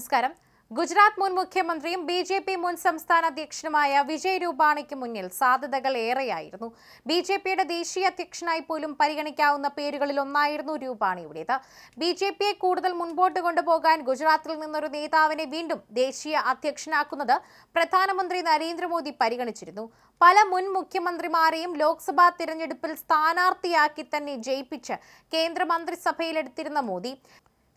നമസ്കാരം. ഗുജറാത്ത് മുൻ മുഖ്യമന്ത്രിയും ബി ജെ പി മുൻ സംസ്ഥാന അധ്യക്ഷനുമായ വിജയ് രൂപാണിക്ക് മുന്നിൽ സാധ്യതകൾ ഏറെയായിരുന്നു. ബി ജെ പിയുടെ ദേശീയ അധ്യക്ഷനായി പോലും പരിഗണിക്കാവുന്ന പേരുകളിൽ ഒന്നായിരുന്നു രൂപാണിയുടേത്. ബി ജെ പിയെ കൂടുതൽ മുൻപോട്ട് കൊണ്ടുപോകാൻ ഗുജറാത്തിൽ നിന്നൊരു നേതാവിനെ വീണ്ടും ദേശീയ അധ്യക്ഷനാക്കുന്നത് പ്രധാനമന്ത്രി നരേന്ദ്രമോദി പരിഗണിച്ചിരുന്നു. പല മുൻ മുഖ്യമന്ത്രിമാരെയും ലോക്സഭാ തിരഞ്ഞെടുപ്പിൽ സ്ഥാനാർത്ഥിയാക്കി തന്നെ ജയിപ്പിച്ച് കേന്ദ്രമന്ത്രിസഭയിലെടുത്തിരുന്ന മോദി.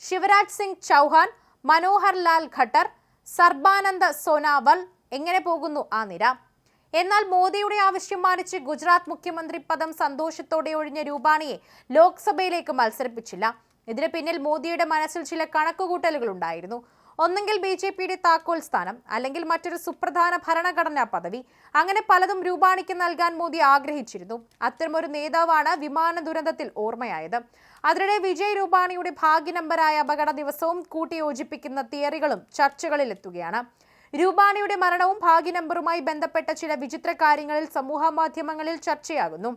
ശിവരാജ് സിംഗ് ചൗഹാൻ മനോഹർ ലാൽ ഖട്ടർ സർബാനന്ദ സോനാവൽ എങ്ങനെ പോകുന്നു ആ നിര? എന്നാൽ മോദിയുടെ ആവശ്യം മാനിച്ച് ഗുജറാത്ത് മുഖ്യമന്ത്രി പദം സന്തോഷത്തോടെ ഒഴിഞ്ഞ രൂപാണിയെ ലോക്സഭയിലേക്ക് മത്സരിപ്പിച്ചില്ല. ഇതിന് പിന്നിൽ മോദിയുടെ മനസ്സിൽ ചില കണക്കുകൂട്ടലുകൾ ഉണ്ടായിരുന്നു. ഒന്നെങ്കിൽ ബി ജെ പിയുടെ താക്കോൽ സ്ഥാനം അല്ലെങ്കിൽ മറ്റൊരു സുപ്രധാന ഭരണഘടനാ പദവി. അങ്ങനെ പലതും രൂപാണിക്ക് നൽകാൻ മോദി ആഗ്രഹിച്ചിരുന്നു. അത്തരമൊരു നേതാവാണ് വിമാന ദുരന്തത്തിൽ ഓർമ്മയായത്. അതിനിടെ വിജയ് രൂപാണിയുടെ ഭാഗ്യ നമ്പരായ അപകട ദിവസവും കൂട്ടിയോജിപ്പിക്കുന്ന തിയറികളും ചർച്ചകളിലെത്തുകയാണ്. രൂപാണിയുടെ മരണവും ഭാഗ്യ നമ്പറുമായി ബന്ധപ്പെട്ട ചില വിചിത്ര കാര്യങ്ങളിൽ സമൂഹ മാധ്യമങ്ങളിൽ ചർച്ചയാകുന്നു.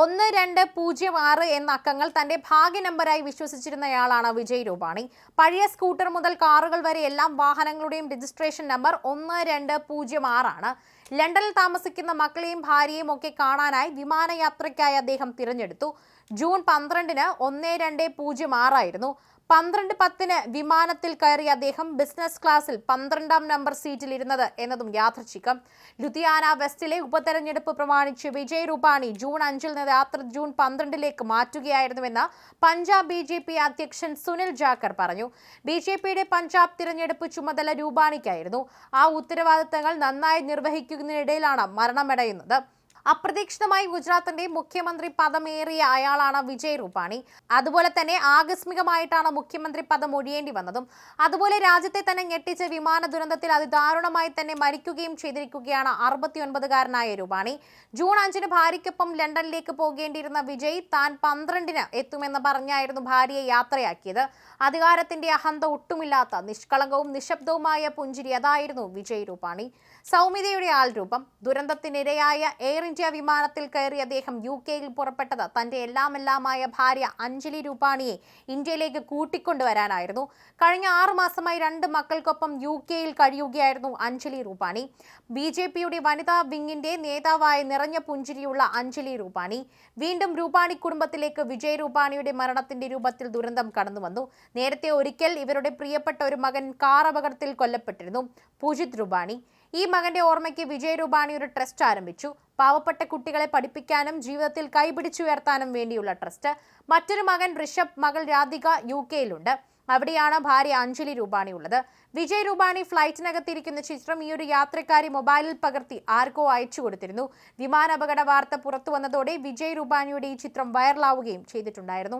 ഒന്ന് രണ്ട് പൂജ്യം ആറ് എന്ന അക്കങ്ങൾ തന്റെ ഭാഗ്യ നമ്പറായി വിശ്വസിച്ചിരുന്നയാളാണ് വിജയ് രൂപാണി. പഴയ സ്കൂട്ടർ മുതൽ കാറുകൾ വരെ എല്ലാം വാഹനങ്ങളുടെയും രജിസ്ട്രേഷൻ നമ്പർ ഒന്ന് രണ്ട് പൂജ്യം ആറാണ്. ലണ്ടനിൽ താമസിക്കുന്ന മക്കളെയും ഭാര്യയും ഒക്കെ കാണാനായി വിമാനയാത്രയ്ക്കായി അദ്ദേഹം തിരഞ്ഞെടുത്തു. ജൂൺ പന്ത്രണ്ടിന് ഒന്ന് രണ്ട് പൂജ്യം ആറായിരുന്നു. പന്ത്രണ്ട് പത്തിന് വിമാനത്തിൽ കയറിയ അദ്ദേഹം ബിസിനസ് ക്ലാസ്സിൽ പന്ത്രണ്ടാം നമ്പർ സീറ്റിൽ ഇരുന്നത് എന്നതും യാദർച്ഛികം ലുധിയാന വെസ്റ്റിലെ ഉപതെരഞ്ഞെടുപ്പ് പ്രമാണിച്ച് വിജയ് രൂപാണി ജൂൺ അഞ്ചിൽ നിന്ന് രാത്രി ജൂൺ പന്ത്രണ്ടിലേക്ക് മാറ്റുകയായിരുന്നുവെന്ന് പഞ്ചാബ് ബി ജെ പി അധ്യക്ഷൻ സുനിൽ ജാക്കർ പറഞ്ഞു. ബി ജെ പിയുടെ പഞ്ചാബ് തിരഞ്ഞെടുപ്പ് ചുമതല രൂപാണിക്കായിരുന്നു. ആ ഉത്തരവാദിത്തങ്ങൾ നന്നായി നിർവഹിക്കുന്നതിനിടയിലാണ് മരണമടയുന്നത്. അപ്രതീക്ഷിതമായി ഗുജറാത്തിന്റെ മുഖ്യമന്ത്രി പദമേറിയ അയാളാണ് വിജയ് രൂപാണി. അതുപോലെ തന്നെ ആകസ്മികമായിട്ടാണ് മുഖ്യമന്ത്രി പദം ഒഴിയേണ്ടി വന്നതും. അതുപോലെ രാജ്യത്തെ തന്നെ ഞെട്ടിച്ച വിമാന ദുരന്തത്തിൽ അതിദാരുണമായി തന്നെ മരിക്കുകയും ചെയ്തിരിക്കുകയാണ് അറുപത്തിയൊൻപതുകാരനായ രൂപാണി. ജൂൺ അഞ്ചിന് ഭാര്യയ്ക്കൊപ്പം ലണ്ടനിലേക്ക് പോകേണ്ടിയിരുന്ന വിജയ് താൻ പന്ത്രണ്ടിന് എത്തുമെന്ന് പറഞ്ഞായിരുന്നു ഭാര്യയെ യാത്രയാക്കിയത്. അധികാരത്തിന്റെ അഹന്ത ഒട്ടുമില്ലാത്ത നിഷ്കളങ്കവും നിശബ്ദവുമായ പുഞ്ചിരി അതായിരുന്നു വിജയ് രൂപാണി. സൗമ്യതയുടെ ആൾരൂപം ദുരന്തത്തിനിരയായ എയർ ഇന്ത്യ വിമാനത്തിൽ കയറി അദ്ദേഹം യു കെയിൽ പുറപ്പെട്ടത്. തന്റെ എല്ലാമെല്ലാമായ ഭാര്യ അഞ്ജലി രൂപാണിയെ ഇന്ത്യയിലേക്ക് കൂട്ടിക്കൊണ്ടുവരാനായിരുന്നു. കഴിഞ്ഞ ആറു മാസമായി രണ്ട് മക്കൾക്കൊപ്പം യു കെയിൽ കഴിയുകയായിരുന്നു അഞ്ജലി രൂപാണി. ബി ജെ പിയുടെ വനിതാ വിങ്ങിന്റെ നേതാവായി നിറഞ്ഞ പുഞ്ചിരിയുള്ള അഞ്ജലി രൂപാണി. വീണ്ടും രൂപാണി കുടുംബത്തിലേക്ക് വിജയ് രൂപാണിയുടെ മരണത്തിന്റെ രൂപത്തിൽ ദുരന്തം കടന്നു വന്നു നേരത്തെ ഒരിക്കൽ ഇവരുടെ പ്രിയപ്പെട്ട ഒരു മകൻ കാർ അപകടത്തിൽ കൊല്ലപ്പെട്ടിരുന്നു. പൂജിത് രൂപാണി. ഈ മകന്റെ ഓർമ്മയ്ക്ക് വിജയ് രൂപാണി ഒരു ട്രസ്റ്റ് ആരംഭിച്ചു. പാവപ്പെട്ട കുട്ടികളെ പഠിപ്പിക്കാനും ജീവിതത്തിൽ കൈപിടിച്ചുയർത്താനും വേണ്ടിയുള്ള ട്രസ്റ്റ്. മറ്റൊരു മകൻ ഋഷഭ് മകൾ രാധിക യു കെയിലുണ്ട്. അവിടെയാണ് ഭാര്യ അഞ്ജലി രൂപാണി ഉള്ളത്. വിജയ് രൂപാണി ഫ്ലൈറ്റിനകത്തിരിക്കുന്ന ചിത്രം ഈ ഒരു യാത്രക്കാരി മൊബൈലിൽ പകർത്തി ആർക്കോ അയച്ചു കൊടുത്തിരുന്നു. വിമാന അപകട വാർത്ത പുറത്തു വന്നതോടെ വിജയ് രൂപാണിയുടെ ഈ ചിത്രം വൈറലാവുകയും ചെയ്തിട്ടുണ്ടായിരുന്നു.